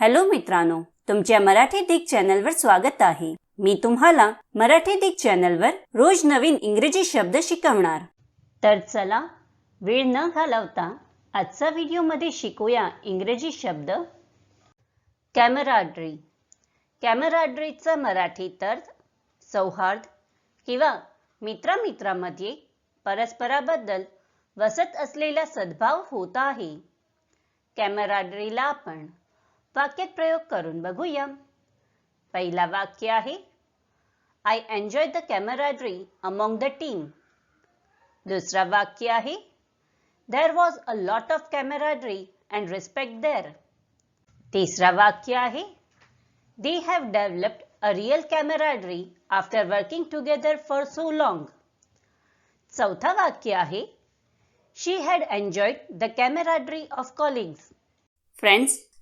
Hello मित्रांनो तुमच्या मराठी दिग चॅनलवर स्वागत आहे. मी तुम्हाला मराठी दिग चॅनलवर रोज नवीन इंग्रजी शब्द शिकवणार. तर चला वेळ न घालवता आजचा व्हिडिओमध्ये शिकूया इंग्रजी शब्द. कॅमेराड्री कॅमेराड्रीचा मराठी तर सौहार्द किंवा मित्रामित्रामध्ये परस्पराबद्दल वसत असलेला सद्भाव होत आहे. कॅमेराड्रीला आपण वाक्यात प्रयोग करून बघूया. पहिला वाक्य आहे I enjoy the camaraderie among the team दुसरा वाक्य आहे there was a lot of camaraderie and respect there तिसरा वाक्य आहे they have developed a real camaraderie after working together for so long चौथा वाक्य आहे she had enjoyed the camaraderie of colleagues friends